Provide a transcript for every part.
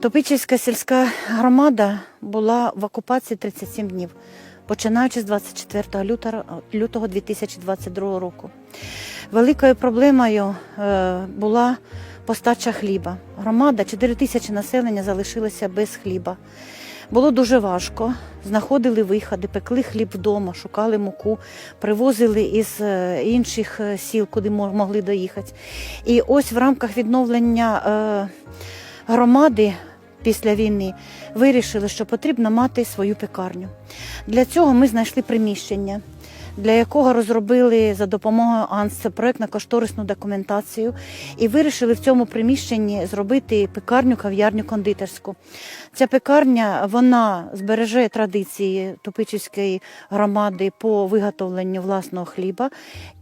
Топичівська сільська громада була в окупації 37 днів, починаючи з 24 лютого, лютого 2022 року. Великою проблемою е, була постача хліба. Громада, 4 тисячі населення залишилося без хліба. Було дуже важко. Знаходили виходи, пекли хліб вдома, шукали муку, привозили із е, інших е, сіл, куди мо- могли доїхати. І ось в рамках відновлення громади після війни вирішили, що потрібно мати свою пекарню. Для цього ми знайшли приміщення. Для якого розробили за допомогою АНС це проєктно-кошторисну документацію і вирішили в цьому приміщенні зробити пекарню, кав'ярню, кондитерську. Ця пекарня вона збереже традиції Топичівської громади по виготовленню власного хліба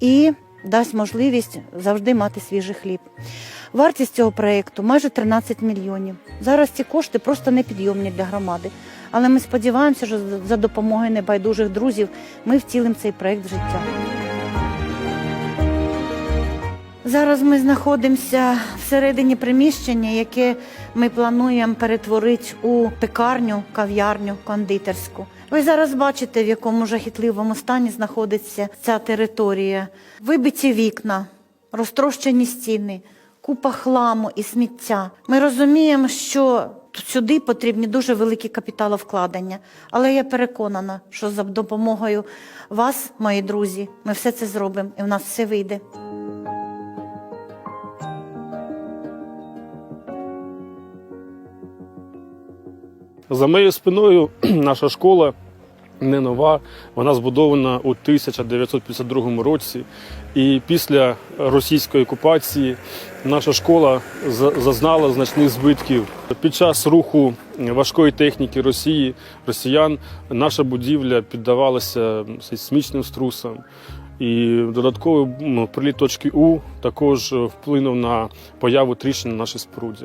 і дасть можливість завжди мати свіжий хліб. Вартість цього проєкту майже 13 мільйонів. Зараз ці кошти просто непідйомні для громади. Але ми сподіваємося, що за допомогою небайдужих друзів ми втілимо цей проєкт в життя. Зараз ми знаходимося всередині приміщення, яке ми плануємо перетворити у пекарню, кав'ярню, кондитерську. Ви зараз бачите, в якому жахітливому стані знаходиться ця територія. Вибиті вікна, розтрощені стіни, купа хламу і сміття. Ми розуміємо, що сюди потрібні дуже великі капіталовкладення. Але я переконана, що за допомогою вас, мої друзі, ми все це зробимо і в нас все вийде. За моєю спиною наша школа не нова. Вона збудована у 1952 році. І після російської окупації наша школа зазнала значних збитків. Під час руху важкої техніки Росії, росіян, наша будівля піддавалася сейсмічним струсам. І додатковий приліт точки У також вплинув на появу тріщин на нашій споруді.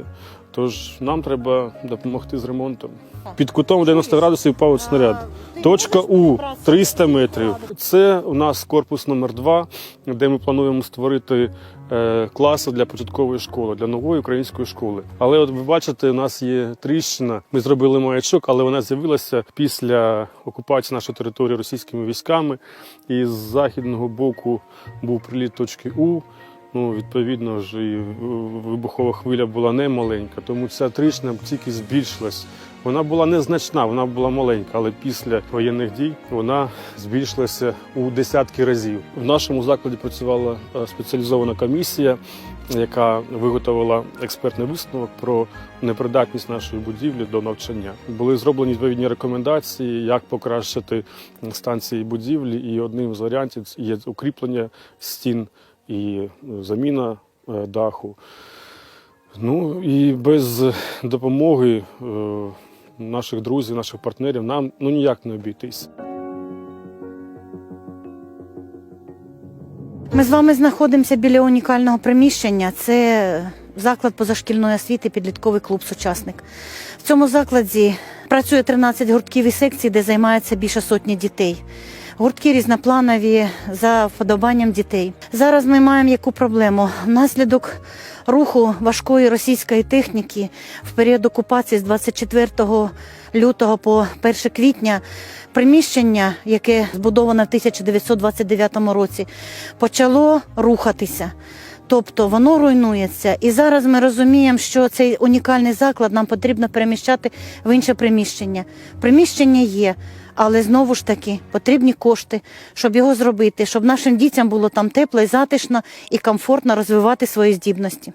Тож нам треба допомогти з ремонтом. Під кутом 90 градусів впав снаряд. Точка У 300 метрів. Це у нас корпус номер 2 де ми плануємо створити е, класи для початкової школи, для нової української школи. Але от ви бачите, у нас є тріщина. Ми зробили маячок, але вона з'явилася після окупації нашої території російськими військами. І з західного боку був приліт точки У. Ну, відповідно ж, і вибухова хвиля була не маленька, тому ця тріщина тільки збільшилась. Вона була незначна, вона була маленька, але після воєнних дій вона збільшилася у десятки разів. В нашому закладі працювала е, спеціалізована комісія, яка виготовила експертний висновок про непридатність нашої будівлі до навчання. Були зроблені відповідні рекомендації, як покращити станції будівлі, і одним з варіантів є укріплення стін і заміна е, даху. Ну і без допомоги е, наших друзів, наших партнерів нам ну ніяк не обійтись. Ми з вами знаходимося біля унікального приміщення. Це заклад позашкільної освіти, підлітковий клуб Сучасник. В цьому закладі працює 13 гуртків і секцій, де займаються більше сотні дітей. Гуртки різнопланові за вподобанням дітей. Зараз ми маємо яку проблему. Внаслідок руху важкої російської техніки в період окупації з 24 лютого по 1 квітня приміщення, яке збудоване в 1929 році, почало рухатися. Тобто воно руйнується. І зараз ми розуміємо, що цей унікальний заклад нам потрібно переміщати в інше приміщення. Приміщення є, але знову ж таки потрібні кошти, щоб його зробити, щоб нашим дітям було там тепло і затишно і комфортно розвивати свої здібності.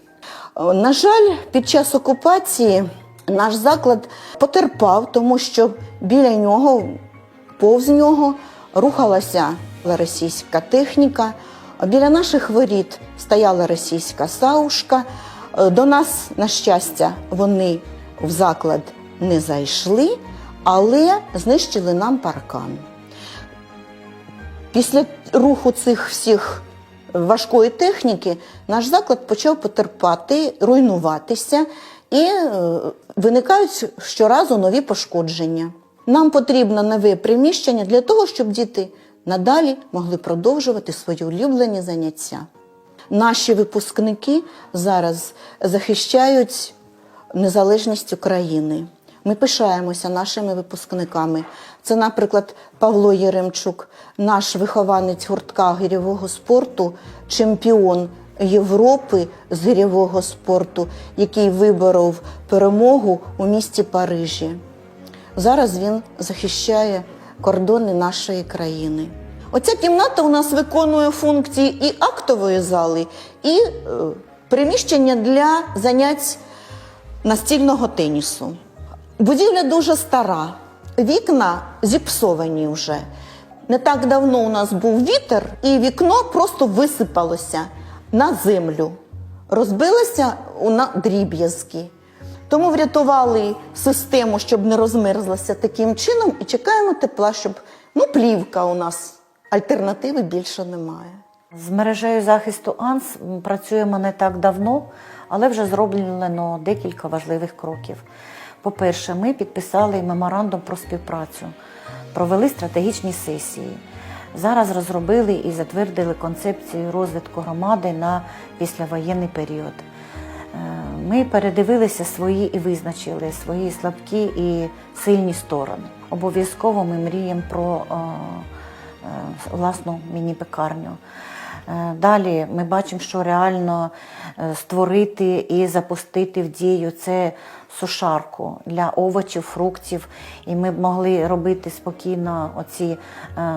На жаль, під час окупації наш заклад потерпав, тому що біля нього, повз нього рухалася російська техніка. Біля наших воріт стояла російська саушка. До нас, на щастя, вони в заклад не зайшли, але знищили нам паркан. Після руху цих всіх важкої техніки наш заклад почав потерпати, руйнуватися і е, виникають щоразу нові пошкодження. Нам потрібно нове приміщення для того, щоб діти надалі могли продовжувати свої улюблені заняття. Наші випускники зараз захищають незалежність України. Ми пишаємося нашими випускниками. Це, наприклад, Павло Єремчук, наш вихованець гуртка гирьового спорту, чемпіон Європи з гирьового спорту, який виборов перемогу у місті Парижі. Зараз він захищає кордони нашої країни. Оця кімната у нас виконує функції і актової зали, і е, приміщення для занять настільного тенісу. Будівля дуже стара, вікна зіпсовані вже. Не так давно у нас був вітер, і вікно просто висипалося на землю, розбилося на дріб'язки. Тому врятували систему, щоб не розмерзлася таким чином, і чекаємо тепла, щоб ну, плівка у нас. Альтернативи більше немає. З мережею захисту АНС працюємо не так давно, але вже зроблено декілька важливих кроків. По-перше, ми підписали меморандум про співпрацю, провели стратегічні сесії. Зараз розробили і затвердили концепцію розвитку громади на післявоєнний період. Е, Ми передивилися свої і визначили свої слабкі і сильні сторони. Обов'язково ми мріємо про е, е, власну міні-пекарню. Е, Далі ми бачимо, що реально е, створити і запустити в дію це сушарку для овочів, фруктів. І ми б могли робити спокійно оці е,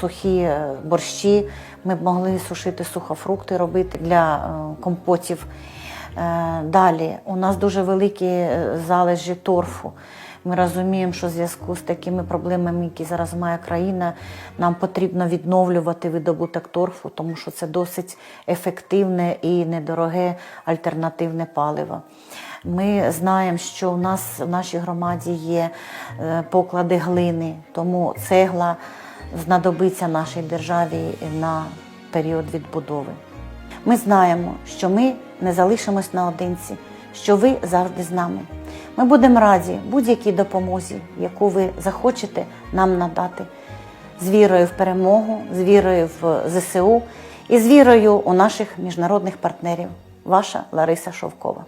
сухі борщі. Ми б могли сушити сухофрукти, робити для компотів. Далі у нас дуже великі залежі торфу. Ми розуміємо, що в зв'язку з такими проблемами, які зараз має країна, нам потрібно відновлювати видобуток торфу, тому що це досить ефективне і недороге альтернативне паливо. Ми знаємо, що у нас в нашій громаді є е, поклади глини, тому цегла знадобиться нашій державі на період відбудови. Ми знаємо, що ми не залишимось наодинці, що ви завжди з нами. Ми будемо раді будь-якій допомозі, яку ви захочете нам надати, з вірою в перемогу, з вірою в ЗСУ і з вірою у наших міжнародних партнерів. Ваша Лариса Шовкова.